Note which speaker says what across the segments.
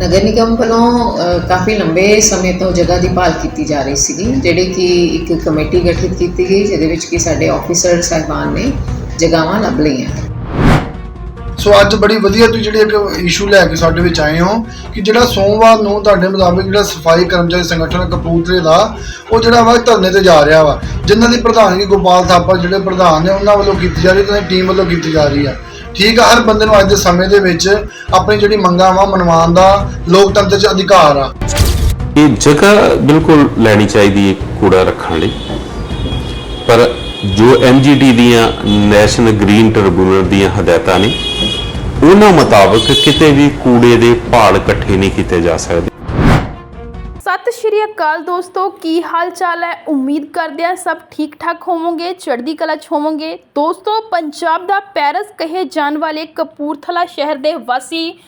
Speaker 1: ਨਗਰ ਨਿਗਮ ਵੱਲੋਂ ਕਾਫੀ ਲੰਬੇ ਸਮੇਂ ਤੋਂ ਜਗ੍ਹਾ ਦੀ ਭਾਲ ਕੀਤੀ ਜਾ ਰਹੀ ਸੀਗੀ, ਜਿਹੜੀ ਕਿ ਇੱਕ ਕਮੇਟੀ ਗਠਿਤ ਕੀਤੀ ਗਈ, ਜਿਹਦੇ ਵਿੱਚ ਕਿ ਸਾਡੇ ਆਫੀਸਰ ਸਾਹਿਬਾਨ ਨੇ ਜਗ੍ਹਾਵਾਂ ਲੱਭ ਲਈਆਂ।
Speaker 2: ਸੋ ਅੱਜ ਬੜੀ ਵਧੀਆ ਤੁਸੀਂ ਜਿਹੜੇ ਇੱਕ ਇਸ਼ੂ ਲੈ ਕੇ ਸਾਡੇ ਵਿੱਚ ਆਏ ਹੋ, ਕਿ ਜਿਹੜਾ ਸੋਮਵਾਰ ਨੂੰ ਤੁਹਾਡੇ ਮੁਤਾਬਿਕ ਜਿਹੜਾ ਸਫ਼ਾਈ ਕਰਮਚਾਰੀ ਸੰਗਠਨ ਕਪੂਰਥਲੇ ਦਾ, ਉਹ ਜਿਹੜਾ ਵਾ ਧਰਨੇ ਤੇ ਜਾ ਰਿਹਾ ਵਾ, ਜਿਨ੍ਹਾਂ ਦੀ ਪ੍ਰਧਾਨਗੀ ਗੋਪਾਲ ਥਾਪਾ, ਜਿਹੜੇ ਪ੍ਰਧਾਨ ਨੇ, ਉਹਨਾਂ ਵੱਲੋਂ ਕੀਤੀ ਜਾ ਰਹੀ ਤੇ ਟੀਮ ਵੱਲੋਂ ਕੀਤੀ ਜਾ ਰਹੀ ਆ ਠੀਕ ਆ, ਹਰ ਬੰਦੇ ਨੂੰ ਅੱਜ ਦੇ ਸਮੇਂ ਦੇ ਵਿੱਚ ਆਪਣੀ ਜਿਹੜੀ ਮੰਗਾਂ ਵਾ ਮਨਵਾਉਣ ਦਾ ਲੋਕਤੰਤਰ 'ਚ ਅਧਿਕਾਰ ਆ।
Speaker 3: ਇਹ ਜਗ੍ਹਾ ਬਿਲਕੁਲ ਲੈਣੀ ਚਾਹੀਦੀ ਹੈ ਕੂੜਾ ਰੱਖਣ ਲਈ। ਪਰ ਜੋ ਐਮਜੀਡੀ ਦੀਆਂ ਨੈਸ਼ਨਲ ਗ੍ਰੀਨ ਟ੍ਰਿਬਿਊਨਲ ਦੀਆਂ ਹਦਾਇਤਾਂ ਨੇ, ਉਹਨਾਂ ਮੁਤਾਬਕ ਕਿਤੇ ਵੀ ਕੂੜੇ ਦੇ ਭਾਲ ਇਕੱਠੇ ਨਹੀਂ ਕੀਤੇ ਜਾ ਸਕਦੇ।
Speaker 4: ਸ਼੍ਰੀ ਅਕਾਲ ਦੋਸਤੋ, ਕੀ ਹਾਲ ਚਾਲ ਹੈ? ਉਮੀਦ ਕਰਦੇ ਹਾਂ ਸਭ ਠੀਕ ਠਾਕ ਹੋਵੋਗੇ, ਚੜ੍ਹਦੀ ਕਲਾ 'ਚ ਹੋਵੋਗੇ। ਦੋਸਤੋ, ਪੰਜਾਬ ਦਾ ਪੈਰਿਸ ਕਹੇ ਜਾਣ ਵਾਲੇ ਕਪੂਰਥਲਾ ਸ਼ਹਿਰ ਦੇ ਵਾਸੀ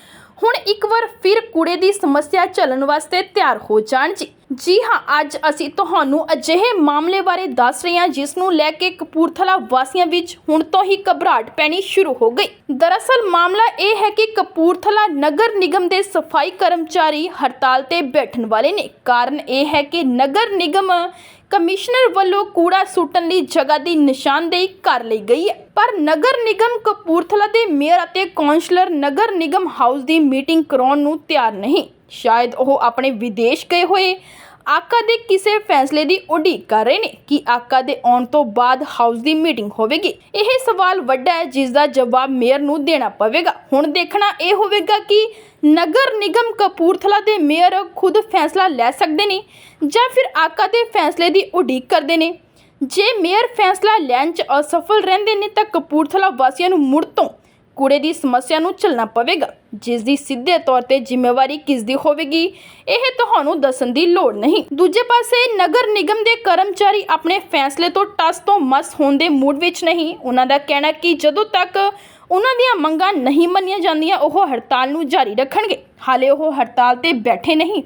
Speaker 4: ਹੁਣ ਇੱਕ ਵਾਰ ਫਿਰ ਕੂੜੇ ਦੀ ਸਮੱਸਿਆ ਝੱਲਣ ਵਾਸਤੇ ਤਿਆਰ ਹੋ ਜਾਣ ਜੀ। ਜੀ ਹਾਂ, ਅੱਜ ਅਸੀਂ ਤੁਹਾਨੂੰ ਅਜਿਹੇ ਮਾਮਲੇ ਬਾਰੇ ਦੱਸ ਰਹੇ ਹਾਂ, ਜਿਸ ਨੂੰ ਲੈ ਕੇ ਕਪੂਰਥਲਾ ਵਾਸੀਆਂ ਵਿੱਚ ਹੁਣ ਤੋਂ ਹੀ ਘਬਰਾਹਟ ਪੈਣੀ ਸ਼ੁਰੂ ਹੋ ਗਈ। ਦਰਅਸਲ ਮਾਮਲਾ ਇਹ ਹੈ ਕਿ ਕਪੂਰਥਲਾ ਨਗਰ ਨਿਗਮ ਦੇ ਸਫ਼ਾਈ ਕਰਮਚਾਰੀ ਹੜਤਾਲ ਤੇ ਬੈਠਣ ਵਾਲੇ ਨੇ। ਕਾਰਨ ਇਹ ਹੈ ਕਿ ਨਗਰ ਨਿਗਮ ਕਮਿਸ਼ਨਰ ਵੱਲੋਂ ਕੂੜਾ ਸੁੱਟਣ ਲਈ ਜਗ੍ਹਾ ਦੀ ਨਿਸ਼ਾਨਦੇਹੀ ਕਰ ਲਈ ਗਈ ਹੈ। ਪਰ ਨਗਰ ਨਿਗਮ ਕਪੂਰਥਲਾ ਦੇ ਮੇਅਰ ਅਤੇ ਕੌਂਸਲਰ ਨਗਰ ਨਿਗਮ ਹਾਊਸ ਦੀ ਮੀਟਿੰਗ ਕਰਾਉਣ ਨੂੰ ਤਿਆਰ ਨਹੀਂ। ਸ਼ਾਇਦ ਉਹ ਆਪਣੇ ਵਿਦੇਸ਼ ਗਏ ਹੋਏ ਆਕਾ ਦੇ ਕਿਸੇ ਫੈਸਲੇ ਦੀ ਉਡੀਕ ਕਰ ਰਹੇ ਨੇ ਕਿ ਆਕਾ ਦੇ ਆਉਣ ਤੋਂ ਬਾਅਦ ਹਾਊਸ ਦੀ ਮੀਟਿੰਗ ਹੋਵੇਗੀ। ਇਹ ਸਵਾਲ ਵੱਡਾ ਹੈ ਜਿਸ ਦਾ ਜਵਾਬ ਮੇਅਰ ਨੂੰ ਦੇਣਾ ਪਵੇਗਾ। ਹੁਣ ਦੇਖਣਾ ਇਹ ਹੋਵੇਗਾ ਕਿ ਨਗਰ ਨਿਗਮ ਕਪੂਰਥਲਾ ਦੇ ਮੇਅਰ ਖੁਦ ਫੈਸਲਾ ਲੈ ਸਕਦੇ ਨੇ ਜਾਂ ਫਿਰ ਆਕਾ ਦੇ ਫੈਸਲੇ ਦੀ ਉਡੀਕ ਕਰਦੇ ਨੇ। ਜੇ ਮੇਅਰ ਫੈਸਲਾ ਲੈਣ 'ਚ ਅਸਫਲ ਰਹਿੰਦੇ ਨੇ ਤਾਂ ਕਪੂਰਥਲਾ ਵਾਸੀਆਂ ਨੂੰ ਮੁੜ ਤੋਂ ਕੂੜੇ ਦੀ ਸਮੱਸਿਆ ਨੂੰ ਝੱਲਣਾ ਪਵੇਗਾ, ਜਿਸ ਦੀ ਸਿੱਧੇ ਤੌਰ ਤੇ ਜ਼ਿੰਮੇਵਾਰੀ ਕਿਸ ਦੀ ਹੋਵੇਗੀ, ਇਹ ਤੁਹਾਨੂੰ ਦੱਸਣ ਦੀ ਲੋੜ ਨਹੀਂ। ਦੂਜੇ ਪਾਸੇ, ਨਗਰ ਨਿਗਮ ਦੇ ਕਰਮਚਾਰੀ ਆਪਣੇ ਫੈਸਲੇ ਤੋਂ ਟਸ ਤੋਂ ਮਸ ਹੋਣ ਦੇ ਮੂਡ ਵਿੱਚ ਨਹੀਂ। ਉਹਨਾਂ ਦਾ ਕਹਿਣਾ ਕਿ ਜਦੋਂ ਤੱਕ ਉਹਨਾਂ ਦੀਆਂ ਮੰਗਾਂ ਨਹੀਂ ਮੰਨੀਆਂ ਜਾਂਦੀਆਂ, ਉਹ ਹੜਤਾਲ ਨੂੰ ਜਾਰੀ ਰੱਖਣਗੇ। ਹਾਲੇ ਉਹ ਹੜਤਾਲ ਤੇ ਬੈਠੇ ਨਹੀਂ,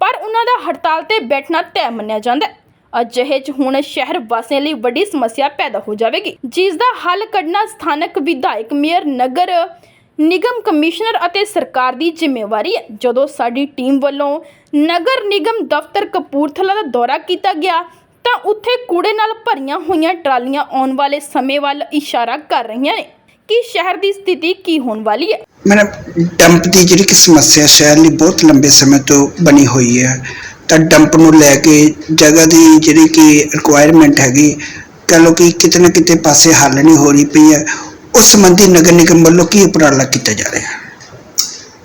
Speaker 4: ਪਰ ਉਹਨਾਂ ਦਾ ਹੜਤਾਲ ਤੇ ਬੈਠਣਾ ਤੈਅ ਮੰਨਿਆ ਜਾਂਦਾ ਹੈ। ਅਜਿਹੇ ਚ ਹੁਣ ਸ਼ਹਿਰ ਵਾਸੀਆਂ ਲਈ ਵੱਡੀ ਸਮੱਸਿਆ ਪੈਦਾ ਹੋ ਜਾਵੇਗੀ। ਜਿਸ ਦਾ ਹੱਲ ਕੱਢਣਾ ਸਥਾਨਕ ਵਿਧਾਇਕ, ਮੇਅਰ, ਨਗਰ ਨਿਗਮ ਕਮਿਸ਼ਨਰ ਅਤੇ ਸਰਕਾਰ ਦੀ ਜ਼ਿੰਮੇਵਾਰੀ ਹੈ। ਜਦੋਂ ਸਾਡੀ ਟੀਮ ਵੱਲੋਂ ਨਗਰ ਨਿਗਮ ਦਫ਼ਤਰ ਕਪੂਰਥਲਾ ਦਾ ਦੌਰਾ ਕੀਤਾ ਗਿਆ, ਤਾਂ ਉੱਥੇ ਕੂੜੇ ਨਾਲ ਭਰੀਆਂ ਹੋਈਆਂ ਟਰਾਲੀਆਂ ਆਉਣ ਵਾਲੇ ਸਮੇਂ ਵੱਲ ਇਸ਼ਾਰਾ ਕਰ ਰਹੀਆਂ ਨੇ। ਕਿ ਸ਼ਹਿਰ ਦੀ ਸਥਿਤੀ ਕੀ ਹੋਣ ਵਾਲੀ ਹੈ?
Speaker 5: ਮੈਡਮ, ਡੰਪ ਦੀ ਜਿਹੜੀ ਕਿ ਸਮੱਸਿਆ ਸ਼ਹਿਰ ਲਈ ਬਹੁਤ ਲੰਬੇ ਸਮੇਂ ਤੋਂ ਬਣੀ ਹੋਈ ਹੈ। ਤਾਂ ਡੰਪ ਨੂੰ ਲੈ ਕੇ ਜਗ੍ਹਾ ਦੀ ਜਿਹੜੀ ਕਿ ਰਿਕੁਆਇਰਮੈਂਟ ਹੈਗੀ, ਕਹ ਲਓ ਕਿ ਕਿਤੇ ਨਾ ਕਿਤੇ ਪਾਸੇ ਹੱਲ ਨਹੀਂ ਹੋ ਰਹੀ ਪਈ ਹੈ, ਉਸ ਸੰਬੰਧੀ ਨਗਰ ਨਿਗਮ ਵੱਲੋਂ ਕੀ ਉਪਰਾਲਾ ਕੀਤਾ ਜਾ ਰਿਹਾ? ਹੈ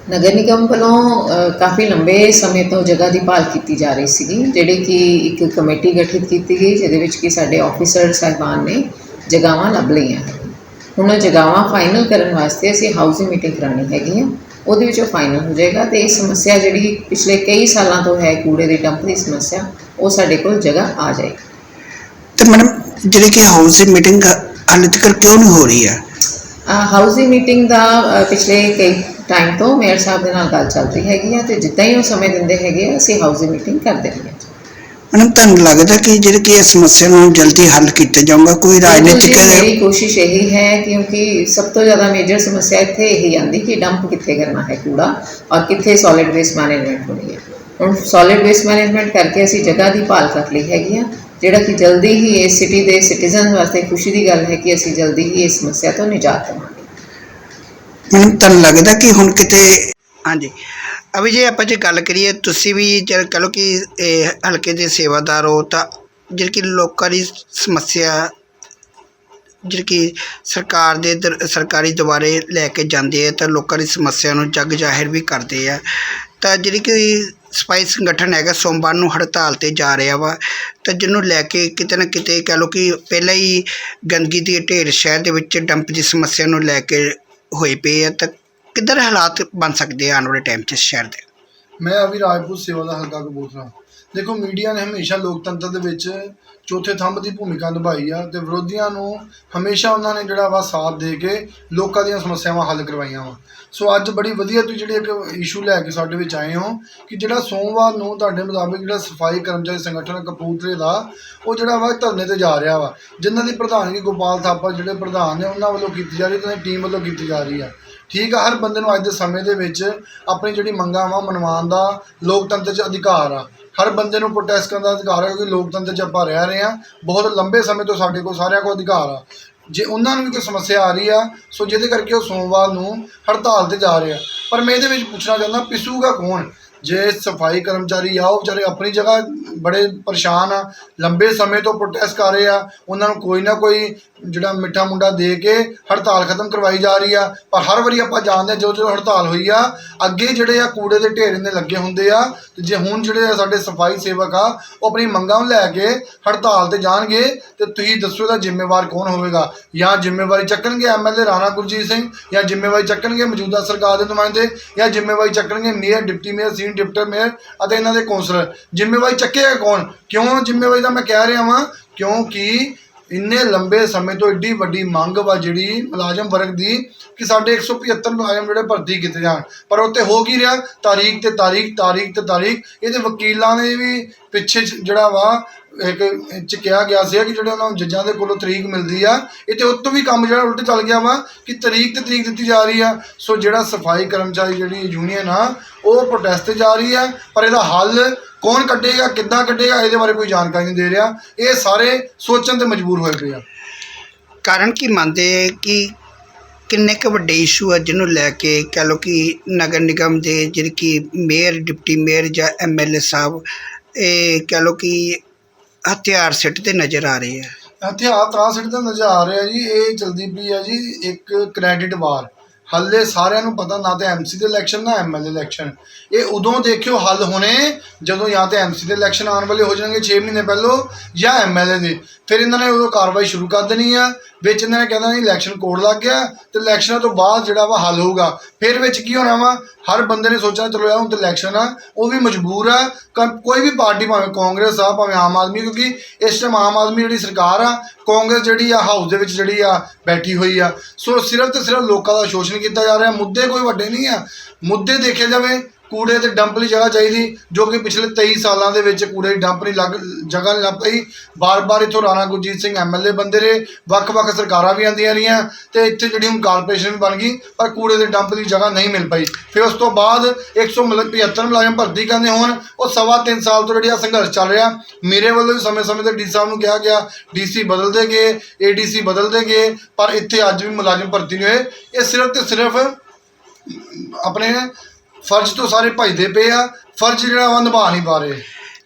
Speaker 1: ਨਗਰ ਨਿਗਮ ਵੱਲੋਂ ਕਾਫੀ ਲੰਬੇ ਸਮੇਂ ਤੋਂ ਜਗ੍ਹਾ ਦੀ ਭਾਲ ਕੀਤੀ ਜਾ ਰਹੀ ਸੀਗੀ, ਜਿਹੜੀ ਕਿ ਇੱਕ ਕਮੇਟੀ ਗਠਿਤ ਕੀਤੀ ਗਈ, ਜਿਹਦੇ ਵਿੱਚ ਕਿ ਸਾਡੇ ਆਫੀਸਰ ਸਾਹਿਬਾਨ ਨੇ ਜਗ੍ਹਾਵਾਂ ਲੱਭ ਲਈਆਂ ਹੁਣ ਉਹ ਜਗ੍ਹਾਵਾਂ ਫਾਈਨਲ ਕਰਨ ਵਾਸਤੇ ਅਸੀਂ ਹਾਊਸਿੰਗ ਮੀਟਿੰਗ ਕਰਾਣੀ ਹੈਗੀ ਆ। ਉਹਦੇ ਵਿੱਚ ਉਹ ਫਾਈਨਲ ਹੋ ਜਾਏਗਾ ਤੇ ਇਹ ਸਮੱਸਿਆ ਜਿਹੜੀ ਪਿਛਲੇ ਕਈ ਸਾਲਾਂ ਤੋਂ ਹੈ ਕੂੜੇ ਦੇ ਡੰਪ ਦੀ ਸਮੱਸਿਆ ਉਹ ਸਾਡੇ ਕੋਲ ਜਗ੍ਹਾ ਆ ਜਾਏਗੀ।
Speaker 5: ਤੇ ਮੈਡਮ ਜਿਹੜੀ ਕਿ ਹਾਊਸ ਦੀ ਮੀਟਿੰਗ ਹਾਲੇ ਤੱਕ ਕਿਉਂ ਨਹੀਂ ਹੋ ਰਹੀ ਹੈ?
Speaker 1: ਹਾਊਸਿੰਗ ਮੀਟਿੰਗ ਦਾ ਪਿਛਲੇ ਕਈ ਟਾਈਮ ਤੋਂ ਮੇਅਰ ਸਾਹਿਬ ਦੇ ਨਾਲ ਗੱਲ ਚੱਲ ਰਹੀ ਹੈਗੀ ਆ ਤੇ ਜਿੱਦਾਂ ਹੀ ਉਹ ਸਮੇਂ ਦਿੰਦੇ ਹੈਗੇ ਆ, ਅਸੀਂ ਹਾਊਸਿੰਗ ਮੀਟਿੰਗ ਕਰਦੇ ਰਹੀਏ।
Speaker 5: ਮੈਡਮ ਤੁਹਾਨੂੰ ਲੱਗਦਾ ਕਿ ਜਿਹੜੀ ਕਿ ਇਹ ਸਮੱਸਿਆ ਨੂੰ ਜਲਦੀ ਹੱਲ ਕੀਤਾ ਜਾਊਗਾ ਕੋਈ ਰਾਜਨੀਤਿਕ
Speaker 1: ਬਿਲਕੁਲ ਜੀ, ਮੇਰੀ ਕੋਸ਼ਿਸ਼ ਇਹੀ ਹੈ ਕਿਉਂਕਿ ਸਭ ਤੋਂ ਜ਼ਿਆਦਾ ਮੇਜਰ ਸਮੱਸਿਆ ਇੱਥੇ ਇਹੀ ਆਂਦੀ ਕਿ ਡੰਪ ਕਿੱਥੇ ਕਰਨਾ ਹੈ ਕੂੜਾ ਔਰ ਕਿੱਥੇ ਸੋਲਿਡ ਵੇਸਟ ਮੈਨੇਜਮੈਂਟ ਹੋਣੀ ਹੈ। ਹੁਣ ਸੋਲਿਡ ਵੇਸਟ ਮੈਨੇਜਮੈਂਟ ਕਰਕੇ ਅਸੀਂ ਜਗ੍ਹਾ ਦੀ ਭਾਲ ਕਰ ਲਈ ਹੈਗੀ ਆ ਜਿਹੜਾ ਕਿ ਜਲਦੀ ਹੀ ਇਸ ਸਿਟੀ ਦੇ ਸਿਟੀਜ਼ਨ ਵਾਸਤੇ ਖੁਸ਼ੀ ਦੀ ਗੱਲ ਹੈ ਕਿ ਅਸੀਂ ਜਲਦੀ ਹੀ ਇਸ ਸਮੱਸਿਆ ਤੋਂ ਨਿਜਾਤ ਦੇਵਾਂਗੇ
Speaker 5: ਮੈਨੂੰ ਤੁਹਾਨੂੰ ਲੱਗਦਾ ਕਿ ਹੁਣ ਕਿਤੇ ਹਾਂਜੀ। ਅਭੀ ਜੇ ਆਪਾਂ ਜੇ ਗੱਲ ਕਰੀਏ, ਤੁਸੀਂ ਵੀ ਜੇ ਕਹਿ ਲਓ ਕਿ, ਇਹ ਹਲਕੇ ਦੇ ਸੇਵਾਦਾਰ ਹੋ, ਤਾਂ ਜਿਹੜੀ ਕਿ ਲੋਕਾਂ ਦੀ ਸਮੱਸਿਆ, ਜਿਹੜੀ ਕਿ ਸਰਕਾਰ ਦੇ ਦਰ- ਸਰਕਾਰੀ ਦੁਆਰੇ ਲੈ ਕੇ ਜਾਂਦੇ ਆ, ਤਾਂ ਲੋਕਾਂ ਦੀ ਸਮੱਸਿਆ ਨੂੰ ਜੱਗ ਜ਼ਾਹਿਰ ਵੀ ਕਰਦੇ ਆ। ਤਾਂ ਜਿਹੜੀ ਕਿ ਸਫ਼ਾਈ ਸੰਗਠਨ ਹੈਗਾ, ਸੋਮਵਾਰ ਨੂੰ ਹੜਤਾਲ ਤੇ ਜਾ ਰਿਹਾ ਵਾ, ਤਾਂ ਜਿਹਨੂੰ ਲੈ ਕੇ ਕਿਤੇ ਨਾ ਕਿਤੇ ਕਹਿ ਲਓ ਕਿ ਪਹਿਲਾਂ ਹੀ ਗੰਦਗੀ ਦੀ ਢੇਰ ਸ਼ਹਿਰ ਦੇ ਵਿੱਚ ਡੰਪ ਦੀ ਸਮੱਸਿਆ ਨੂੰ ਲੈ ਕੇ ਹੋਏ ਪਏ ਆ, ਤਾਂ ਕਿੱਧਰ ਹਾਲਾਤ ਬਣ ਸਕਦੇ ਆ ਆਉਣ ਵਾਲੇ ਟਾਈਮ 'ਚ ਇਸ ਸ਼ਹਿਰ ਦੇ?
Speaker 2: ਮੈਂ ਅਵੀ ਰਾਜਪੂਤ ਸੇਵਾ ਦਾ ਹਲਕਾ ਕਬੂਤਰਾ ਦੇਖੋ ਮੀਡੀਆ ਨੇ ਹਮੇਸ਼ਾ ਲੋਕਤੰਤਰ ਦੇ ਵਿੱਚ ਚੌਥੇ ਥੰਬ ਦੀ ਭੂਮਿਕਾ ਨਿਭਾਈ ਆ ਤੇ ਵਿਰੋਧੀਆਂ ਨੂੰ ਹਮੇਸ਼ਾ ਉਹਨਾਂ ਨੇ ਜਿਹੜਾ ਵਾ ਸਾਥ ਦੇ ਕੇ ਲੋਕਾਂ ਦੀਆਂ ਸਮੱਸਿਆਵਾਂ ਹੱਲ ਕਰਵਾਈਆਂ ਵਾ। ਸੋ ਅੱਜ ਬੜੀ ਵਧੀਆ ਤੁਸੀਂ ਜਿਹੜੇ ਇੱਕ ਇਸ਼ੂ ਲੈ ਕੇ ਸਾਡੇ ਵਿੱਚ ਆਏ ਹੋ ਕਿ ਜਿਹੜਾ ਸੋਮਵਾਰ ਨੂੰ ਤੁਹਾਡੇ ਮੁਤਾਬਿਕ ਜਿਹੜਾ ਸਫ਼ਾਈ ਕਰਮਚਾਰੀ ਸੰਗਠਨ ਕਪੂਰਥਲੇ ਦਾ ਉਹ ਜਿਹੜਾ ਵਾ ਧਰਨੇ ਤੇ ਜਾ ਰਿਹਾ ਵਾ। ਜਿਨ੍ਹਾਂ ਦੀ ਪ੍ਰਧਾਨਗੀ ਗੋਪਾਲ ਥਾਪਾ ਜਿਹੜੇ ਪ੍ਰਧਾਨ ਨੇ, ਉਹਨਾਂ ਵੱਲੋਂ ਕੀਤੀ ਜਾ ਰਹੀ ਤੇ ਟੀਮ ਵੱਲੋਂ ਕੀਤੀ ਜਾ ਰਹੀ ਆ। ਠੀਕ ਆ, ਹਰ ਬੰਦੇ ਨੂੰ ਅੱਜ ਦੇ ਸਮੇਂ ਦੇ ਵਿੱਚ ਆਪਣੀ ਜਿਹੜੀ ਮੰਗਾਂ ਵਾ ਮਨਵਾਉਣ ਦਾ ਲੋਕਤੰਤਰ 'ਚ ਅਧਿਕਾਰ ਆ। ਹਰ ਬੰਦੇ ਨੂੰ ਪ੍ਰੋਟੈਸਟ ਕਰਨ ਦਾ ਅਧਿਕਾਰ ਹੈ ਕਿਉਂਕਿ ਲੋਕਤੰਤਰ 'ਚ ਆਪਾਂ ਰਹਿ ਰਹੇ ਹਾਂ। ਬਹੁਤ ਲੰਬੇ ਸਮੇਂ ਤੋਂ ਸਾਡੇ ਕੋਲ ਸਾਰਿਆਂ ਕੋਲ ਅਧਿਕਾਰ ਆ। ਜੇ ਉਹਨਾਂ ਨੂੰ ਵੀ ਕੋਈ ਸਮੱਸਿਆ ਆ ਰਹੀ ਆ, ਸੋ ਜਿਹਦੇ ਕਰਕੇ ਉਹ ਸੋਮਵਾਰ ਨੂੰ ਹੜਤਾਲ ਤੇ ਜਾ ਰਹੇ ਆ। ਪਰ ਮੈਂ ਇਹਦੇ ਵਿੱਚ ਪੁੱਛਣਾ ਚਾਹੁੰਦਾ, ਪਿਸੂਗਾ ਕੌਣ? ਜੇ ਸਫ਼ਾਈ ਕਰਮਚਾਰੀ ਆ ਉਹ ਵਿਚਾਰੇ ਆਪਣੀ ਜਗ੍ਹਾ ਬੜੇ ਪਰੇਸ਼ਾਨ ਆ, ਲੰਬੇ ਸਮੇਂ ਤੋਂ ਪ੍ਰੋਟੈਸਟ ਕਰ ਰਹੇ ਆ, ਉਹਨਾਂ ਨੂੰ ਕੋਈ ਨਾ ਕੋਈ ਜਿਹੜਾ ਮਿੱਠਾ ਮੁੰਡਾ ਦੇ ਕੇ ਹੜਤਾਲ ਖਤਮ ਕਰਵਾਈ ਜਾ ਰਹੀ ਆ, ਪਰ ਹਰ ਵਾਰੀ ਆਪਾਂ ਜਾਣਦੇ ਹਾਂ ਜਦੋਂ ਜਦੋਂ ਹੜਤਾਲ ਹੋਈ ਆ, ਅੱਗੇ ਜਿਹੜੇ ਆ ਕੂੜੇ ਦੇ ਢੇਰ ਨੇ ਲੱਗੇ ਹੁੰਦੇ ਆ, ਤੇ ਜੇ ਹੁਣ ਜਿਹੜੇ ਆ ਸਾਡੇ ਸਫ਼ਾਈ ਸੇਵਕ ਆ, ਉਹ ਆਪਣੀ ਮੰਗਾਂ ਨੂੰ ਲੈ ਕੇ ਹੜਤਾਲ ਤੇ ਜਾਣਗੇ, ਤੇ ਤੁਸੀਂ ਦੱਸੋ ਇਹਦਾ ਜ਼ਿੰਮੇਵਾਰ ਕੌਣ ਹੋਵੇਗਾ? ਜਾਂ ਜ਼ਿੰਮੇਵਾਰੀ ਚੱਕਣਗੇ ਐਮਐਲਏ ਰਾਣਾ ਗੁਰਜੀਤ ਸਿੰਘ, ਜਾਂ ਜ਼ਿੰਮੇਵਾਰੀ ਚੱਕਣਗੇ ਮੌਜੂਦਾ ਸਰਕਾਰ ਦੇ ਨੁਮਾਇੰਦੇ, ਜਾਂ ਜ਼ਿੰਮੇਵਾਰੀ ਚੱਕਣਗੇ mayor, deputy mayor senior deputy mayor ਅਤੇ ਇਹਨਾਂ ਦੇ ਕੌਂਸਲਰ ਜ਼ਿੰਮੇਵਾਰੀ ਚੱਕੇਗਾ ਕੌਣ? ਕਿਉਂ ਜ਼ਿੰਮੇਵਾਰੀ ਦਾ ਮੈਂ ਕਹਿ ਰਿਹਾ ਵਾਂ? ਕਿਉਂਕਿ ਇੰਨੇ ਲੰਬੇ ਸਮੇਂ ਤੋਂ ਏਡੀ ਵੱਡੀ ਮੰਗ ਵਾ ਜਿਹੜੀ ਮੁਲਾਜ਼ਮ ਵਰਗ ਦੀ ਕਿ ਸਾਡੇ 175 ਮੁਲਾਜ਼ਮ ਜਿਹੜੇ ਭਰਤੀ ਕੀਤੇ ਜਾਣ। ਪਰ ਉੱਤੇ ਹੋ ਕੀ ਰਿਹਾ? ਤਾਰੀਖ ਤੇ ਤਾਰੀਖ ਤਾਰੀਖ ਤੇ ਤਾਰੀਖ। ਇਹਦੇ ਵਕੀਲਾਂ ਨੇ ਵੀ ਪਿੱਛੇ ਜਿਹੜਾ ਵਾ ਇੱਕ 'ਚ ਕਿਹਾ ਗਿਆ ਸੀ ਕਿ ਜਿਹੜੇ ਉਹਨਾਂ ਨੂੰ ਜੱਜਾਂ ਦੇ ਕੋਲੋਂ ਤਰੀਕ ਮਿਲਦੀ ਆ, ਇਹ ਤੇ ਉੱਤੋਂ ਵੀ ਕੰਮ ਜਿਹੜਾ ਉਲਟ ਚੱਲ ਗਿਆ ਵਾ ਕਿ ਤਰੀਕ ਤੇ ਤਰੀਕ ਦਿੱਤੀ ਜਾ ਰਹੀ ਆ। ਸੋ ਜਿਹੜਾ ਸਫ਼ਾਈ ਕਰਮਚਾਰੀ ਜਿਹੜੀ ਯੂਨੀਅਨ ਆ, ਉਹ ਪ੍ਰੋਟੈਸਟ ਤੇ ਜਾ ਰਹੀ ਆ, ਪਰ ਇਹਦਾ ਹੱਲ ਕੌਣ ਕੱਢੇਗਾ, ਕਿੱਦਾਂ ਕੱਢੇਗਾ, ਇਹਦੇ ਬਾਰੇ ਕੋਈ ਜਾਣਕਾਰੀ ਨਹੀਂ ਦੇ ਰਿਹਾ। ਇਹ ਸਾਰੇ ਸੋਚਣ ਤੇ ਮਜਬੂਰ ਹੋਏ ਪਏ ਆ।
Speaker 5: ਕਾਰਨ ਕੀ ਮੰਨਦੇ ਕਿ ਕਿੰਨੇ ਕੁ ਵੱਡੇ ਇਸ਼ੂ ਆ ਜਿਹਨੂੰ ਲੈ ਕੇ ਕਹ ਲਓ ਕਿ ਨਗਰ ਨਿਗਮ ਦੇ ਜਿਹੜੇ ਕਿ ਮੇਅਰ ਡਿਪਟੀ ਮੇਅਰ ਜਾਂ ਐਮਐਲਏ ਸਾਹਿਬ, ਇਹ ਕਹ ਲਓ ਕਿ ਹਥਿਆਰ ਸਿੱਟਦੇ ਨਜ਼ਰ ਆ ਰਹੇ ਆ।
Speaker 2: ਹਥਿਆਰ ਤਾਂ ਸਿੱਟਦਾ ਨਜ਼ਰ ਆ ਰਿਹਾ ਜੀ, ਇਹ ਚਲਦੀ ਪਈ ਆ ਜੀ, ਇੱਕ ਕ੍ਰੈਡਿਟ ਵਾਰ। ਹੱਲੇ ਸਾਰਿਆਂ ਨੂੰ ਪਤਾ ਨਾ ਤੇ ਐਮਸੀ ਦੇ ਇਲੈਕਸ਼ਨ ਨਾ ਐਮਐਲਏ ਇਲੈਕਸ਼ਨ ਇਹ ਉਦੋਂ ਦੇਖਿਓ ਹੱਲ ਹੋਣੇ ਜਦੋਂ ਜਾਂ ਤੇ ਐਮਸੀ ਦੇ ਇਲੈਕਸ਼ਨ ਆਉਣ ਵਾਲੇ ਹੋ ਜਾਣਗੇ 6 ਮਹੀਨੇ ਪਹਿਲੋਂ ਜਾਂ ਐਮਐਲਏ ਦੇ। ਫਿਰ ਇਹਨਾਂ ਨੇ ਉਦੋਂ ਕਾਰਵਾਈ ਸ਼ੁਰੂ ਕਰ ਦੇਣੀ ਆ, ਵਿੱਚ ਇਹਨਾਂ ਨੇ ਕਹਿੰਦਾ ਨਹੀਂ ਇਲੈਕਸ਼ਨ ਕੋਡ ਲੱਗ ਗਿਆ ਤੇ ਇਲੈਕਸ਼ਨਾਂ ਤੋਂ ਬਾਅਦ ਜਿਹੜਾ ਵਾ ਹੱਲ ਹੋਊਗਾ। ਫਿਰ ਵਿੱਚ ਕੀ ਹੋਣਾ ਵਾ? ਹਰ ਬੰਦੇ ਨੇ ਸੋਚਣਾ ਚਲੋ ਯਾਰ ਹੁਣ ਤੇ ਇਲੈਕਸ਼ਨ ਆ, ਉਹ ਵੀ ਮਜਬੂਰ ਆ। ਕ- ਕੋਈ ਵੀ ਪਾਰਟੀ ਭਾਵੇਂ ਕਾਂਗਰਸ ਆ, ਭਾਵੇਂ ਆਮ ਆਦਮੀ, ਕਿਉਂਕਿ ਇਸ ਟਾਈਮ ਆਮ ਆਦਮੀ ਜਿਹੜੀ ਸਰਕਾਰ ਆ, ਕਾਂਗਰਸ ਜਿਹੜੀ ਆ ਹਾਊਸ ਦੇ ਵਿੱਚ ਜਿਹੜੀ ਆ ਬੈਠੀ ਹੋਈ ਆ। ਸੋ ਸਿਰਫ ਤੇ ਸਿਰਫ ਲੋਕਾਂ ਦਾ ਸ਼ੋਸ਼ਣ ਕੀਤਾ ਜਾ ਰਿਹਾ ਮੁੱਦੇ ਕੋਈ ਵੱਡੇ ਨਹੀਂ ਆ। ਮੁੱਦੇ ਦੇਖੇ ਜਾਵੇ ਕੂੜੇ ਤੇ ਡੰਪ ਲਈ ਜਗ੍ਹਾ ਚਾਹੀਦੀ, ਜੋ ਕਿ ਪਿਛਲੇ 23 ਸਾਲਾਂ ਦੇ ਵਿੱਚ ਕੂੜੇ ਦੀ ਡੰਪ ਨਹੀਂ ਲੱਗ, ਜਗ੍ਹਾ ਨਹੀਂ ਲੱਭ ਪਈ। ਬਾਰ-ਬਾਰ ਇੱਥੋਂ ਰਾਣਾ ਗੁਰਜੀਤ ਸਿੰਘ ਐਮਐਲਏ ਬੰਦੇ ਰਹੇ, ਵੱਖ-ਵੱਖ ਸਰਕਾਰਾਂ ਵੀ ਆਉਂਦੀਆਂ ਰਹੀਆਂ, ਤੇ ਇੱਥੇ ਜਿਹੜੀ ਹੁਣ ਕਾਰਪੋਰੇਸ਼ਨ ਵੀ ਬਣ ਗਈ, ਪਰ ਕੂੜੇ ਦੇ ਡੰਪ ਦੀ ਜਗ੍ਹਾ ਨਹੀਂ ਮਿਲ ਪਈ। ਫਿਰ ਉਸ ਤੋਂ ਬਾਅਦ 175 ਮੁਲਾਜ਼ਮ ਭਰਤੀ ਕਰਨੇ ਹੋਣ, ਉਹ ਸਵਾ ਤਿੰਨ ਸਾਲ ਤੋਂ ਜਿਹੜੀ ਆ ਸੰਘਰਸ਼ ਚੱਲ ਰਿਹਾ। ਮੇਰੇ ਵੱਲੋਂ ਵੀ ਸਮੇਂ-ਸਮੇਂ ਤੇ ਡੀ ਸਾਹਿਬ ਨੂੰ ਕਿਹਾ ਗਿਆ ਡੀਸੀ ਬਦਲਦੇ ਗਏ ਏਡੀਸੀ ਬਦਲਦੇ ਗਏ, ਪਰ ਇੱਥੇ ਅੱਜ ਵੀ ਮੁਲਾਜ਼ਮ ਭਰਤੀ ਨਹੀਂ ਹੋਏ। ਇਹ ਸਿਰਫ ਤੇ ਸਿਰਫ ਆਪਣੇ ਫਰਜ਼ ਤੋਂ ਸਾਰੇ ਭਜਦੇ ਪਏ ਆ, ਫਰਜ਼ ਜਿਹੜਾ ਵਾ ਨਿਭਾ ਨਹੀਂ ਪਾ ਰਹੇ।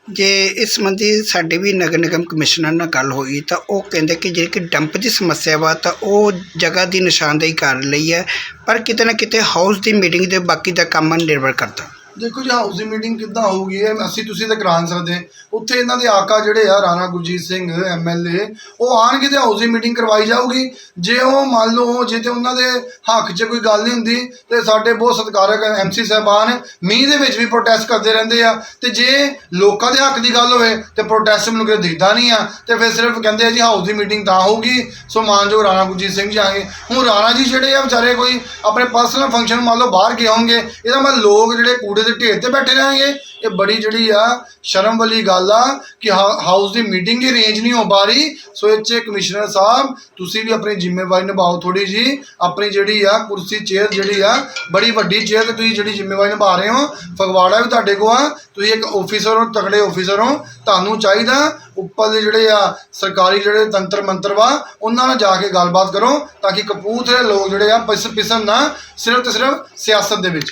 Speaker 5: ਜੇ ਇਸ ਸੰਬੰਧੀ ਸਾਡੇ ਵੀ ਨਗਰ ਨਿਗਮ ਕਮਿਸ਼ਨਰ ਨਾਲ ਗੱਲ ਹੋਈ, ਤਾਂ ਉਹ ਕਹਿੰਦੇ ਕਿ ਜਿਹੜੀ ਕਿ ਡੰਪ ਦੀ ਸਮੱਸਿਆ ਵਾ, ਤਾਂ ਉਹ ਜਗ੍ਹਾ ਦੀ ਨਿਸ਼ਾਨਦੇਹੀ ਕਰ ਲਈ ਹੈ, ਪਰ ਕਿਤੇ ਨਾ ਕਿਤੇ ਹਾਊਸ ਦੀ ਮੀਟਿੰਗ ਦੇ ਬਾਕੀ ਦਾ ਕੰਮ ਨਿਰਭਰ ਕਰਦਾ।
Speaker 2: ਦੇਖੋ ਜੀ ਹਾਊਸ ਦੀ ਮੀਟਿੰਗ ਕਿੱਦਾਂ ਹੋਊਗੀ, ਇਹ ਅਸੀਂ ਤੁਸੀਂ ਤਾਂ ਕਰਾ ਨਹੀਂ ਸਕਦੇ। ਉੱਥੇ ਇਹਨਾਂ ਦੇ ਆਕਾ ਜਿਹੜੇ ਆ, ਰਾਣਾ ਗੁਰਜੀਤ ਸਿੰਘ ਐਮਐਲਏ ਉਹ ਆਣਗੇ ਤੇ ਹਾਊਸ ਦੀ ਮੀਟਿੰਗ ਕਰਵਾਈ ਜਾਊਗੀ। ਜੇ ਉਹ ਮੰਨ ਲਓ, ਜੇ ਤੇ ਉਹਨਾਂ ਦੇ ਹੱਕ 'ਚ ਕੋਈ ਗੱਲ ਨਹੀਂ ਹੁੰਦੀ, ਤੇ ਸਾਡੇ ਬਹੁਤ ਸਤਿਕਾਰਕ ਐਮਸੀ ਸਾਹਿਬਾਨ ਮੀਂਹ ਦੇ ਵਿੱਚ ਵੀ ਪ੍ਰੋਟੈਸਟ ਕਰਦੇ ਰਹਿੰਦੇ ਆ। ਤੇ ਜੇ ਲੋਕਾਂ ਦੇ ਹੱਕ ਦੀ ਗੱਲ ਹੋਵੇ, ਤੇ ਪ੍ਰੋਟੈਸਟ ਮੈਨੂੰ ਕਿਤੇ ਦਿਖਦਾ ਨਹੀਂ ਆ। ਤੇ ਫਿਰ ਸਿਰਫ ਕਹਿੰਦੇ ਆ ਜੀ, ਹਾਊਸ ਦੀ ਮੀਟਿੰਗ ਤਾਂ ਹੋਊਗੀ, ਸੋ ਮਾਨਯੋਗ ਰਾਣਾ ਗੁਰਜੀਤ ਸਿੰਘ ਜੀ ਆਗੇ ਹੁਣ ਰਾਣਾ ਜੀ ਜਿਹੜੇ ਆ, ਵਿਚਾਰੇ ਕੋਈ ਆਪਣੇ ਪਰਸਨਲ ਫੰਕਸ਼ਨ ਮੰਨ ਲਓ, ਬਾਹਰ ਗਏ ਹੋਣਗੇ, ਇਹਦਾ ਮਤਲਬ ਲੋਕ ਜਿਹੜੇ ਕੂੜੇ ਦੇ ਢੇਰ ਤੇ ਬੈਠੇ ਰਹਿਣਗੇ ਇਹ ਬੜੀ ਜਿਹੜੀ ਆ ਸ਼ਰਮ ਵਾਲੀ ਗੱਲ ਆ ਕਿ ਹਾ- ਹਾਊਸ ਦੀ ਮੀਟਿੰਗ ਹੀ ਅਰੇਂਜ ਨਹੀਂ ਹੋ ਪਾ ਰਹੀ। ਸੋ ਇੱਥੇ ਕਮਿਸ਼ਨਰ ਸਾਹਿਬ, ਤੁਸੀਂ ਵੀ ਆਪਣੀ ਜ਼ਿੰਮੇਵਾਰੀ ਨਿਭਾਓ ਥੋੜੀ ਜੀ। ਆਪਣੀ ਜਿਹੜੀ ਆ ਕੁਰਸੀ ਚੇਅਰ ਜਿਹੜੀ ਆ, ਬੜੀ ਵੱਡੀ ਚੇਅਰ ਤੇ ਤੁਸੀਂ ਜਿਹੜੀ ਜ਼ਿੰਮੇਵਾਰੀ ਨਿਭਾ ਰਹੇ ਹੋ, ਫਗਵਾੜਾ ਵੀ ਤੁਹਾਡੇ ਕੋਲ ਆ। ਤੁਸੀਂ ਇੱਕ ਆਫੀਸਰ ਹੋ, ਤਕੜੇ ਆਫੀਸਰ ਹੋ। ਤੁਹਾਨੂੰ ਚਾਹੀਦਾ ਉੱਪਰ ਦੇ ਜਿਹੜੇ ਆ ਸਰਕਾਰੀ ਜਿਹੜੇ ਤੰਤਰ ਮੰਤਰ ਵਾ, ਉਹਨਾਂ ਨਾਲ ਜਾ ਕੇ ਗੱਲਬਾਤ ਕਰੋ, ਤਾਂ ਕਿ ਕਪੂਰਥਲੇ ਲੋਕ ਜਿਹੜੇ ਆ ਪਿਸ, ਪਿਸਣ ਨਾ, ਸਿਰਫ ਤੇ ਸਿਰਫ ਸਿਆਸਤ ਦੇ ਵਿੱਚ।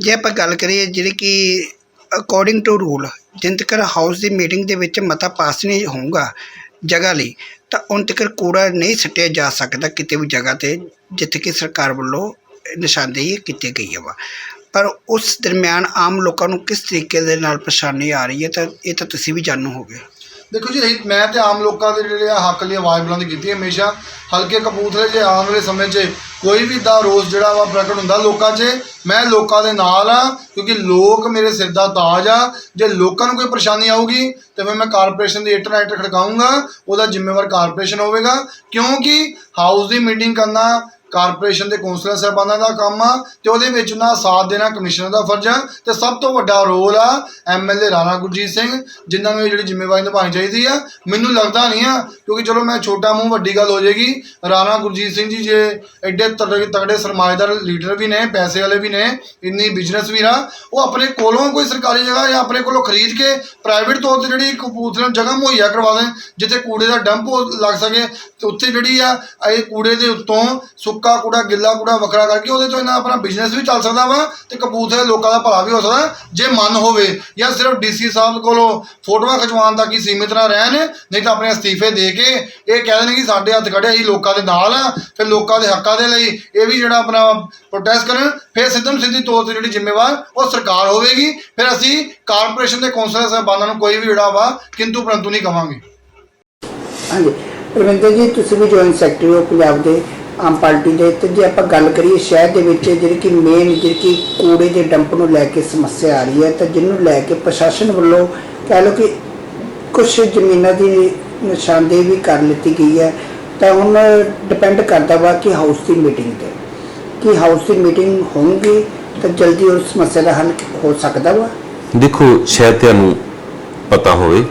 Speaker 5: ਜੇ ਆਪਾਂ ਗੱਲ ਕਰੀਏ ਜਿਹੜੀ ਕਿ ਅਕੋਰਡਿੰਗ ਟੂ ਰੂਲ ਜਿੰਨ ਤੱਕ ਹਾਊਸ ਦੀ ਮੀਟਿੰਗ ਦੇ ਵਿੱਚ ਮਤਾ ਪਾਸ ਨਹੀਂ ਹੋਊਗਾ ਜਗ੍ਹਾ ਲਈ, ਤਾਂ ਉਨ ਤੱਕ ਕੂੜਾ ਨਹੀਂ ਸੱਟਿਆ ਜਾ ਸਕਦਾ ਕਿਤੇ ਵੀ ਜਗ੍ਹਾ ਤੇ, ਜਿੱਥੇ ਕਿ ਸਰਕਾਰ ਵੱਲੋਂ ਨਿਸ਼ਾਨਦੇਹੀ ਕੀਤੀ ਗਈ ਹੈ ਵਾ। ਪਰ ਉਸ ਦਰਮਿਆਨ ਆਮ ਲੋਕਾਂ ਨੂੰ ਕਿਸ ਤਰੀਕੇ ਦੇ ਨਾਲ ਪਰੇਸ਼ਾਨੀ ਆ ਰਹੀ ਹੈ ਤਾਂ ਇਹ ਤਾਂ ਤੁਸੀਂ ਵੀ ਜਾਣੂ ਹੋਗੇ।
Speaker 2: ਦੇਖੋ ਜੀ, ਅਸੀਂ- ਮੈਂ ਤੇ ਆਮ ਲੋਕਾਂ ਦੇ ਜਿਹੜੇ ਆ ਹੱਕ ਲਈ ਆਵਾਜ਼ ਬੁਲੰਦ ਕੀਤੀ ਹੈ ਹਮੇਸ਼ਾ। ਹਲਕੇ ਕਪੂਰਥਲੇ 'ਚ ਆਉਣ ਵਾਲੇ ਸਮੇਂ 'ਚ ਕੋਈ ਵੀ ਦਾ ਰੋਸ ਜਿਹੜਾ ਵਾ ਪ੍ਰਗਟ ਹੁੰਦਾ ਲੋਕਾਂ 'ਚ, ਮੈਂ ਲੋਕਾਂ ਦੇ ਨਾਲ ਆ ਕਿਉਂਕਿ ਲੋਕ ਮੇਰੇ ਸਿਰ ਦਾ ਤਾਜ ਆ। ਜੇ ਲੋਕਾਂ ਨੂੰ ਕੋਈ ਪਰੇਸ਼ਾਨੀ ਆਊਗੀ, ਤੇ ਫਿਰ ਮੈਂ ਕਾਰਪੋਰੇਸ਼ਨ ਦੀ ਇੱਟ ਨਾਲ ਖੜਕਾਊਂਗਾ, ਉਹਦਾ ਜ਼ਿੰਮੇਵਾਰ ਕਾਰਪੋਰੇਸ਼ਨ ਹੋਵੇਗਾ। ਕਿਉਂਕਿ ਹਾਊਸ ਦੀ ਮੀਟਿੰਗ ਕਰਨਾ ਕਾਰਪੋਰੇਸ਼ਨ ਦੇ ਕੌਂਸਲਰ ਸਾਹਿਬਾਨਾਂ ਦਾ ਕੰਮ ਆ ਤੇ ਉਹਦੇ ਵਿੱਚ ਉਹਨਾਂ ਸਾਥ ਦੇਣਾ ਕਮਿਸ਼ਨਰ ਦਾ ਫਰਜ਼ ਆ ਤੇ ਸਭ ਤੋਂ ਵੱਡਾ ਰੋਲ ਆ ਐਮਐਲਏ ਰਾਣਾ ਗੁਰਜੀਤ ਸਿੰਘ, ਜਿਨ੍ਹਾਂ ਨੂੰ ਇਹ ਜਿਹੜੀ ਜ਼ਿੰਮੇਵਾਰੀ ਨਿਭਾਉਣੀ ਚਾਹੀਦੀ ਆ। ਮੈਨੂੰ ਲੱਗਦਾ ਨਹੀਂ ਆ, ਕਿਉਂਕਿ ਚਲੋ ਮੈਂ ਛੋਟਾ ਮੂੰਹ, ਵੱਡੀ ਗੱਲ ਹੋ ਜਾਏਗੀ। ਰਾਣਾ ਗੁਰਜੀਤ ਸਿੰਘ ਜੀ ਜੇ ਐਡੇ ਤਗੜੇ ਤਗੜੇ ਸਰਮਾਏਦਾਰ ਲੀਡਰ ਵੀ ਨੇ, ਪੈਸੇ ਵਾਲੇ ਵੀ ਨੇ, ਇੰਨੀ ਬਿਜ਼ਨਸ ਵੀ ਆ, ਉਹ ਆਪਣੇ ਕੋਲੋਂ ਕੋਈ ਸਰਕਾਰੀ ਜਗ੍ਹਾ ਜਾਂ ਆਪਣੇ ਕੋਲੋਂ ਖਰੀਦ ਕੇ ਪ੍ਰਾਈਵੇਟ ਤੌਰ ਤੇ ਜਿਹੜੀ ਕਪੂਰਥਲਾ ਜਗ੍ਹਾ ਮੁਹੱਈਆ ਕਰਵਾ ਦੇਣ, ਜਿੱਥੇ ਕੂੜੇ ਦਾ ਡੰਪ ਲੱਗ ਸਕੇ, ਤੇ ਉੱਥੇ ਜਿਹੜੀ ਆ, ਇਹ ਕੂੜੇ ਦੇ ਉੱਤੋਂ ਸੁੱਕਾ ਕੂੜਾ, ਗਿੱਲਾ ਕੂੜਾ, ਵੱਖਰਾ ਕਰਕੇ ਉਹਦੇ ਤੋਂ ਇਹਨਾਂ ਆਪਣਾ ਬਿਜ਼ਨਸ ਵੀ ਚੱਲ ਸਕਦਾ ਵਾ ਤੇ ਕਪੂਰਥਲੇ ਲੋਕਾਂ ਦਾ ਭਲਾ ਵੀ ਹੋ ਸਕਦਾ ਜੇ ਮਨ ਹੋਵੇ। ਜਾਂ ਸਿਰਫ ਡੀਸੀ ਸਾਹਿਬ ਕੋਲੋਂ ਫੋਟੋਆਂ ਖਿਚਵਾਉਣ ਤੱਕ ਹੀ ਸੀਮਿਤ ਨਾ ਰਹਿਣ, ਨਹੀਂ ਤਾਂ ਆਪਣੇ ਅਸਤੀਫੇ ਦੇ ਕੇ ਇਹ ਕਹਿ ਦੇਣ ਕਿ ਸਾਡੇ ਹੱਥ ਖੜੇ ਅਸੀਂ ਲੋਕਾਂ ਦੇ ਨਾਲ ਆ ਫਿਰ ਲੋਕਾਂ ਦੇ ਹੱਕਾਂ ਦੇ ਲਈ ਇਹ ਵੀ ਜਿਹੜਾ ਆਪਣਾ ਪ੍ਰੋਟੈਸਟ ਕਰਨ, ਫਿਰ ਸਿੱਧਮ ਸਿੱਧੀ ਤੌਰ ਤੇ ਜਿਹੜੀ ਜ਼ਿੰਮੇਵਾਰ ਉਹ ਸਰਕਾਰ ਹੋਵੇਗੀ। ਫਿਰ ਅਸੀਂ ਕਾਰਪੋਰੇਸ਼ਨ ਦੇ ਕੌਂਸਲਰ ਸਾਹਿਬਾਨਾਂ ਨੂੰ ਕੋਈ ਵੀ ਜਿਹੜਾ ਵਾ, ਕਿੰਤੂ ਪਰੰਤੂ ਨਹੀਂ ਕਵਾਂਗੇ।
Speaker 5: ਹਾਂਜੀ। ਰਵਿੰਦਰ ਜੀ, ਤੁਸੀਂ ਵੀ ਜੁਆਇੰਟ ਸੈਕਟਰੀ ਹੋ ਪੰਜਾਬ ਦੇ। ਆਮ ਪਾਰਟੀ ਦੇ ਤੇ ਜੇ ਆਪਾਂ ਗੱਲ ਕਰੀਏ ਸ਼ਹਿਰ ਦੇ ਵਿੱਚ, ਜਿਹੜੀ ਕਿ ਮੇਨ ਜਿਹੜੀ ਕਿ ਕੂੜੇ ਦੇ ਡੰਪ ਨੂੰ ਲੈ ਕੇ ਸਮੱਸਿਆ ਆ ਰਹੀ ਹੈ, ਤਾਂ ਜਿਹਨੂੰ ਲੈ ਕੇ ਪ੍ਰਸ਼ਾਸਨ ਵੱਲੋਂ ਕਹਿ ਲਓ ਕਿ ਕੁਝ ਜ਼ਮੀਨਾਂ ਦੀ ਨਿਸ਼ਾਨਦੇਹੀ ਵੀ ਕਰ ਲਿੱਤੀ ਗਈ ਹੈ, ਤਾਂ ਹੁਣ ਡਿਪੈਂਡ ਕਰਦਾ ਵਾ ਕਿ ਹਾਊਸ ਦੀ ਮੀਟਿੰਗ ਤੇ। ਕਿ ਹਾਊਸ ਦੀ ਮੀਟਿੰਗ ਹੋਊਗੀ, ਤਾਂ ਜਲਦੀ ਉਸ ਸਮੱਸਿਆ ਦਾ ਹੱਲ ਹੋ ਸਕਦਾ ਵਾ?
Speaker 3: ਦੇਖੋ, ਸ਼ਾਇਦ ਤੁਹਾਨੂੰ ਪਤਾ ਹੋਵੇ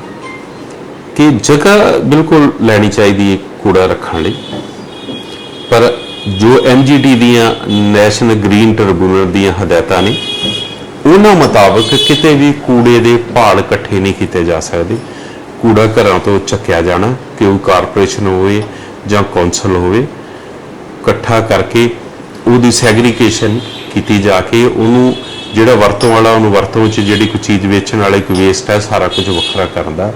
Speaker 3: ਕਿ ਜਗ੍ਹਾ ਬਿਲਕੁਲ ਲੈਣੀ ਚਾਹੀਦੀ ਹੈ ਕੂੜਾ ਰੱਖਣ ਲਈ। ਪਰ ਜੋ ਐਮਜੀਡੀ ਦੀਆਂ ਨੈਸ਼ਨਲ ਗ੍ਰੀਨ ਟ੍ਰਿਬਿਊਨਲ ਦੀਆਂ ਹਦਾਇਤਾਂ ਨੇ, ਉਹਨਾਂ ਮੁਤਾਬਕ ਕਿਤੇ ਵੀ ਕੂੜੇ ਦੇ ਭਾਲ ਇਕੱਠੇ ਨਹੀਂ ਕੀਤੇ ਜਾ ਸਕਦੇ। ਕੂੜਾ ਘਰਾਂ ਤੋਂ ਚੱਕਿਆ ਜਾਣਾ, ਕਿ ਉਹ ਕਾਰਪੋਰੇਸ਼ਨ ਹੋਵੇ ਜਾਂ ਕੌਂਸਲ ਹੋਵੇ, ਇਕੱਠਾ ਕਰਕੇ ਉਹਦੀ ਸੈਗਰੀਗੇਸ਼ਨ ਕੀਤੀ ਜਾ ਕੇ ਉਹਨੂੰ ਜਿਹੜਾ ਵਰਤੋਂ ਵਾਲਾ, ਉਹਨੂੰ ਵਰਤੋਂ 'ਚ ਜਿਹੜੀ ਕੋਈ ਚੀਜ਼ ਵੇਚਣ ਵਾਲੇ ਕੋਈ ਵੇਸਟ ਹੈ ਸਾਰਾ ਕੁਝ ਵੱਖਰਾ ਕਰਨ ਦਾ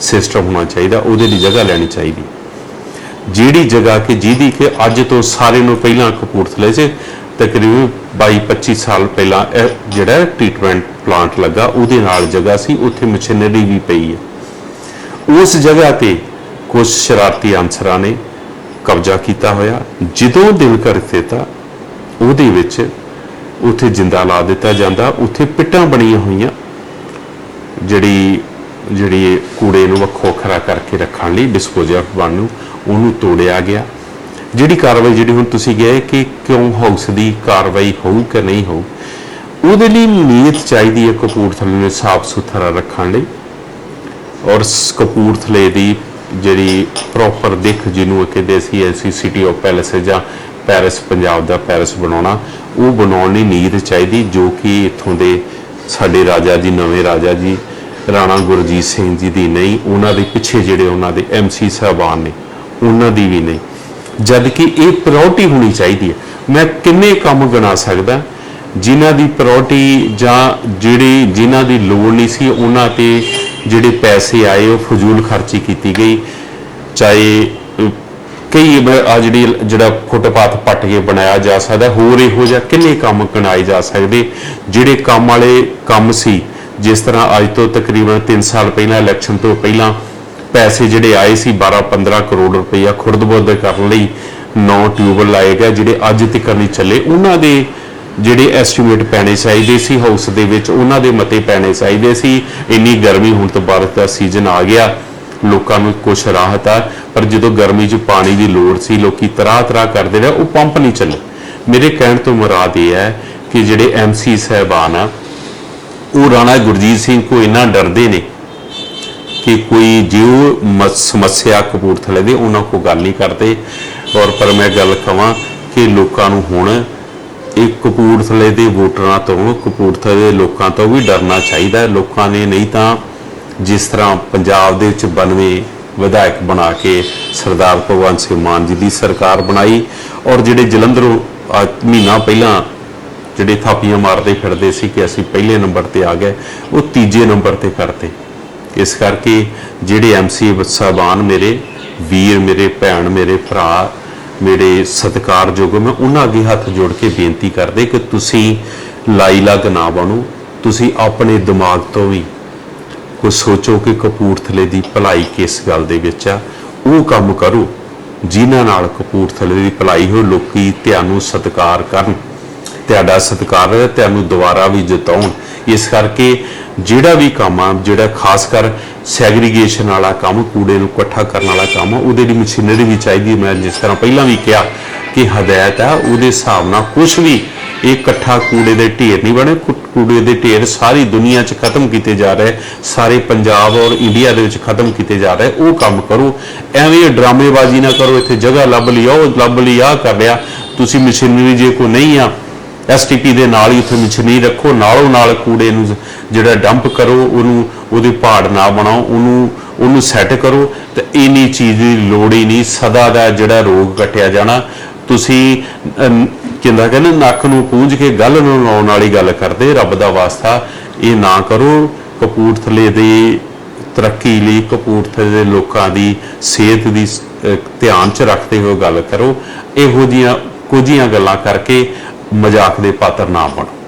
Speaker 3: ਸਿਸਟਮ ਹੋਣਾ ਚਾਹੀਦਾ, ਉਹਦੇ ਲਈ ਜਗ੍ਹਾ ਲੈਣੀ ਚਾਹੀਦੀ। ਜਿਹੜੀ ਜਗ੍ਹਾ ਕਿ ਜਿਹਦੀ ਕਿ ਅੱਜ ਤੋਂ ਸਾਰੇ ਨੂੰ ਪਹਿਲਾਂ ਕਪੂਰਥਲੇ 'ਚ ਤਕਰੀਬਨ 22 25 ਸਾਲ ਪਹਿਲਾਂ ਇਹ ਜਿਹੜਾ ਟ੍ਰੀਟਮੈਂਟ ਪਲਾਂਟ ਲੱਗਾ, ਉਹਦੇ ਨਾਲ ਜਗ੍ਹਾ ਸੀ, ਉੱਥੇ ਮਸ਼ੀਨਰੀ ਵੀ ਪਈ ਹੈ। ਉਸ ਜਗ੍ਹਾ ਤੇ ਕੁਝ ਸ਼ਰਾਰਤੀ ਅਨਸਰਾਂ ਨੇ ਕਬਜ਼ਾ ਕੀਤਾ ਹੋਇਆ। ਜਦੋਂ ਦਿਲ ਕਰ ਦਿੱਤਾ, ਉਹਦੇ ਵਿੱਚ ਉੱਥੇ ਜਿੰਦਾ ਲਾ ਦਿੱਤਾ ਜਾਂਦਾ, ਉੱਥੇ ਪਿੱਟਾਂ ਬਣੀਆਂ ਹੋਈਆਂ। ਜਿਹੜੀ ਜਿਹੜੀ ਕੂੜੇ ਨੂੰ ਵੱਖੋ ਵੱਖਰਾ ਕਰਕੇ ਰੱਖਣ ਲਈ ਡਿਸਪੋਜ਼ਲ ਬਣ ਨੂੰ ਉਹਨੂੰ ਤੋੜਿਆ ਗਿਆ। ਜਿਹੜੀ ਕਾਰਵਾਈ ਜਿਹੜੀ ਹੁਣ ਤੁਸੀਂ ਗਏ ਕਿ ਕਿਉਂ ਹਾਊਸ ਦੀ ਕਾਰਵਾਈ ਹੋਊ ਕਿ ਨਹੀਂ ਹੋਊ, ਉਹਦੇ ਲਈ ਨੀਅਤ ਚਾਹੀਦੀ ਹੈ ਕਪੂਰਥਲੇ ਨੂੰ ਸਾਫ਼ ਸੁਥਰਾ ਰੱਖਣ ਲਈ। ਔਰ ਕਪੂਰਥਲੇ ਦੀ ਜਿਹੜੀ ਪ੍ਰੋਪਰ ਦਿੱਖ ਜਿਹਨੂੰ ਕਹਿੰਦੇ ਸੀ ਐਸੀ ਸਿਟੀ ਆਫ ਪੈਲੇਸ ਜਾਂ ਪੈਰਿਸ ਪੰਜਾਬ ਦਾ ਪੈਰਿਸ ਬਣਾਉਣਾ, ਉਹ ਬਣਾਉਣ ਲਈ ਨੀਅਤ ਚਾਹੀਦੀ ਜੋ ਕਿ ਇੱਥੋਂ ਦੇ ਸਾਡੇ ਰਾਜਾ ਜੀ, ਨਵੇਂ ਰਾਜਾ ਜੀ ਰਾਣਾ ਗੁਰਜੀਤ ਸਿੰਘ ਜੀ ਦੀ ਨਹੀਂ, ਉਹਨਾਂ ਦੇ ਪਿੱਛੇ ਜਿਹੜੇ ਉਹਨਾਂ ਦੇ ਐਮਸੀ ਸਾਹਿਬਾਨ ਨੇ, ਉਹਨਾਂ ਦੀ ਵੀ ਨਹੀਂ। ਜਦ ਕਿ ਇਹ ਪ੍ਰਾਇੋਰਟੀ ਹੋਣੀ ਚਾਹੀਦੀ ਹੈ। ਮੈਂ ਕਿੰਨੇ ਕੰਮ ਗਿਣਾ ਸਕਦਾ, ਜਿਨ੍ਹਾਂ ਦੀ ਪ੍ਰਾਇੋਰਟੀ ਜਾਂ ਜਿਹੜੀ ਜਿਨ੍ਹਾਂ ਦੀ ਲੋੜ ਨਹੀਂ ਸੀ, ਉਹਨਾਂ ਤੇ ਜਿਹੜੇ ਪੈਸੇ ਆਏ, ਉਹ ਫਜ਼ੂਲ ਖਰਚੀ ਕੀਤੀ ਗਈ। ਚਾਹੇ ਕਈ ਆ ਜਿਹੜੀ, ਜਿਹੜਾ ਫੁੱਟਪਾਥ ਪੱਟ ਕੇ ਬਣਾਇਆ ਜਾ ਸਕਦਾ, ਹੋਰ ਇਹੋ ਜਿਹਾ ਕਿੰਨੇ ਕੰਮ ਕਨਾਏ ਜਾ ਸਕਦੇ, ਜਿਹੜੇ ਕੰਮ ਵਾਲੇ ਕੰਮ ਸੀ ਜਿਸ ਤਰ੍ਹਾਂ ਅੱਜ ਤੋਂ ਤਕਰੀਬਨ 3 ਸਾਲ ਪਹਿਲਾਂ ਇਲੈਕਸ਼ਨ ਤੋਂ ਪਹਿਲਾਂ ਪੈਸੇ ਜਿਹੜੇ ਆਏ ਸੀ 12-15 ਕਰੋੜ ਰੁਪਈਆ ਖੁਰਦ-ਬੁਰਦ ਕਰਨ ਲਈ ਨੌ ਟਿਊਬਲ ਲਾਏ ਗਏ, ਜਿਹੜੇ ਅੱਜ ਤੱਕ ਨਹੀਂ ਚੱਲੇ। ਉਹਨਾਂ ਦੇ ਜਿਹੜੇ ਐਸਟੀਮੇਟ ਪੈਣੇ ਚਾਹੀਦੇ ਸੀ ਹਾਊਸ ਦੇ ਵਿੱਚ, ਉਹਨਾਂ ਦੇ ਮਤੇ ਪੈਣੇ ਚਾਹੀਦੇ ਸੀ। ਇੰਨੀ ਗਰਮੀ ਹੁਣ ਤੋਂ ਬਾਅਦ ਦਾ ਸੀਜ਼ਨ ਆ ਗਿਆ। ਲੋਕਾਂ ਨੂੰ ਕੁਝ ਰਾਹਤ ਆ, ਪਰ ਜਦੋਂ ਗਰਮੀ 'ਚ ਪਾਣੀ ਦੀ ਲੋੜ ਸੀ, ਲੋਕੀ ਤਰਾਹ ਤਰਾਹ ਕਰਦੇ ਰਹੇ, ਉਹ ਪੰਪ ਨਹੀਂ ਚੱਲੇ। ਮੇਰੇ ਕਹਿਣ ਤੋਂ ਮੁਰਾਦ ਇਹ ਹੈ ਕਿ ਜਿਹੜੇ ਐਮਸੀ ਸਹਿਬਾਨ ਆ ਉਹ ਰਾਣਾ ਗੁਰਜੀਤ ਸਿੰਘ ਕੋ ਇੰਨਾ ਡਰਦੇ ਨੇ ਕਿ ਕੋਈ ਜਿਉ ਸਮੱਸਿਆ ਕਪੂਰਥਲੇ ਦੇ ਉਹਨਾਂ ਕੋ ਗੱਲ ਨਹੀਂ ਕਰਦੇ। ਔਰ ਪਰ ਮੈਂ ਗੱਲ ਕਵਾਂ ਕਿ ਲੋਕਾਂ ਨੂੰ ਹੁਣ ਇਹ ਕਪੂਰਥਲੇ ਦੇ ਵੋਟਰਾਂ ਤੋਂ, ਕਪੂਰਥਲੇ ਦੇ ਲੋਕਾਂ ਤੋਂ ਵੀ ਡਰਨਾ ਚਾਹੀਦਾ ਲੋਕਾਂ ਨੇ ਨਹੀਂ ਤਾਂ ਜਿਸ ਤਰ੍ਹਾਂ ਪੰਜਾਬ ਦੇ ਵਿੱਚ 92 ਵਿਧਾਇਕ ਬਣਾ ਕੇ ਸਰਦਾਰ ਭਗਵੰਤ ਸਿੰਘ ਮਾਨ ਜੀ ਦੀ ਸਰਕਾਰ ਬਣਾਈ, ਔਰ ਜਿਹੜੇ ਜਲੰਧਰੋਂ ਮਹੀਨਾ ਪਹਿਲਾਂ ਜਿਹੜੇ ਥਾਪੀਆਂ ਮਾਰਦੇ ਫਿਰਦੇ ਸੀ ਕਿ ਅਸੀਂ ਪਹਿਲੇ ਨੰਬਰ ਤੇ ਆ ਗਏ, ਉਹ ਤੀਜੇ ਨੰਬਰ ਤੇ ਕਰਤੇ ਇਸ ਕਰਕੇ ਜਿਹੜੇ ਐਮਸੀ ਸਾਹਿਬਾਨ ਮੇਰੇ, ਵੀਰ ਮੇਰੇ, ਭੈਣ ਮੇਰੇ, ਭਰਾ ਮੇਰੇ ਸਤਿਕਾਰਯੋਗ, ਮੈਂ ਉਹਨਾਂ ਅੱਗੇ ਹੱਥ ਜੋੜ ਕੇ ਬੇਨਤੀ ਕਰਦੇ ਕਿ ਤੁਸੀਂ ਲਾਈ ਲੱਗ ਨਾ ਬਣੋ, ਤੁਸੀਂ ਆਪਣੇ ਦਿਮਾਗ ਤੋਂ ਵੀ ਕੁਝ ਸੋਚੋ ਕਿ ਕਪੂਰਥਲੇ ਦੀ ਭਲਾਈ ਕਿਸ ਗੱਲ ਦੇ ਵਿੱਚ ਆ। ਉਹ ਕੰਮ ਕਰੋ, ਜਿਨ੍ਹਾਂ ਨਾਲ ਕਪੂਰਥਲੇ ਦੀ ਭਲਾਈ ਹੋ, ਲੋਕੀ ਤੁਹਾਨੂੰ ਸਤਿਕਾਰ ਕਰਨ। ਤੁਹਾਡਾ ਸਤਿਕਾਰ ਹੈ ਤੁਹਾਨੂੰ ਦੁਬਾਰਾ ਵੀ ਜਿਤਾਉਣ। ਇਸ ਕਰਕੇ ਜਿਹੜਾ ਵੀ ਕੰਮ ਆ ਜਿਹੜਾ ਖਾਸ ਕਰ ਸੈਗਰੀਗੇਸ਼ਨ ਵਾਲਾ ਕੰਮ ਕੂੜੇ ਨੂੰ ਇਕੱਠਾ ਕਰਨ ਵਾਲਾ ਕੰਮ ਆ, ਉਹਦੇ ਲਈ ਮਸ਼ੀਨਰੀ ਵੀ ਚਾਹੀਦੀ ਮੈਂ ਜਿਸ ਤਰ੍ਹਾਂ ਪਹਿਲਾਂ ਵੀ ਕਿਹਾ ਕਿ ਹਦਾਇਤ ਆ ਉਹਦੇ ਹਿਸਾਬ ਨਾਲ ਕੁਝ ਵੀ ਇਹ ਇਕੱਠਾ ਕੂੜੇ ਦੇ ਢੇਰ ਨਹੀਂ ਬਣੇ। ਕੁ- ਕੂੜੇ ਦੇ ਢੇਰ ਸਾਰੀ ਦੁਨੀਆ 'ਚ ਖਤਮ ਕੀਤੇ ਜਾ ਰਹੇ ਸਾਰੇ ਪੰਜਾਬ ਔਰ ਇੰਡੀਆ ਦੇ ਵਿੱਚ ਖਤਮ ਕੀਤੇ ਜਾ ਰਹੇ। ਉਹ ਕੰਮ ਕਰੋ। ਐਵੇਂ ਡਰਾਮੇਬਾਜ਼ੀ ਨਾ ਕਰੋ। ਇੱਥੇ ਜਗ੍ਹਾ ਲੱਭ ਲਈ ਉਹ ਲੱਭ ਲਈ ਆ ਕਰ ਲਿਆ। ਤੁਸੀਂ ਮਸ਼ੀਨਰੀ ਜੇ ਕੋ ਨਹੀਂ ਆ ਐਸਟੀਪੀ ਦੇ ਨਾਲ ਹੀ ਉੱਥੇ ਮਸ਼ੀਨਰੀ ਰੱਖੋ ਨਾਲੋਂ ਨਾਲ ਕੂੜੇ ਨੂੰ ਜਿਹੜਾ ਡੰਪ ਕਰੋ ਉਹਨੂੰ ਉਹਦੇ ਪਹਾੜ ਨਾ ਬਣਾਓ ਉਹਨੂੰ ਉਹਨੂੰ ਸੈੱਟ ਕਰੋ ਤੇ ਇੰਨੀ ਚੀਜ਼ ਦੀ ਲੋੜ ਹੀ ਨਹੀਂ ਸਦਾ ਦਾ ਜਿਹੜਾ ਰੋਗ ਕੱਟਿਆ ਜਾਣਾ। ਤੁਸੀਂ ਅਮ, ਕਹਿੰਦਾ ਕਹਿੰਦੇ ਨੱਕ ਨੂੰ ਪੂੰਝ ਕੇ ਗੱਲ ਨੂੰ ਲਾਉਣ ਵਾਲੀ ਗੱਲ ਕਰਦੇ ਰੱਬ ਦਾ ਵਾਸਤਾ ਇਹ ਨਾ ਕਰੋ। ਕਪੂਰਥਲੇ ਦੇ ਤਰੱਕੀ ਲਈ ਕਪੂਰਥਲੇ ਦੇ ਲੋਕਾਂ ਦੀ ਸਿਹਤ ਦੀ ਧਿਆਨ ਚ ਰੱਖਦੇ ਹੋਏ ਗੱਲ ਕਰੋ। ਇਹੋ ਜੀਆਂ ਕੁਝੀਆਂ ਗੱਲਾਂ ਕਰਕੇ ਮਜ਼ਾਕ ਦੇ ਪਾਤਰ ਨਾ ਬਣੋ।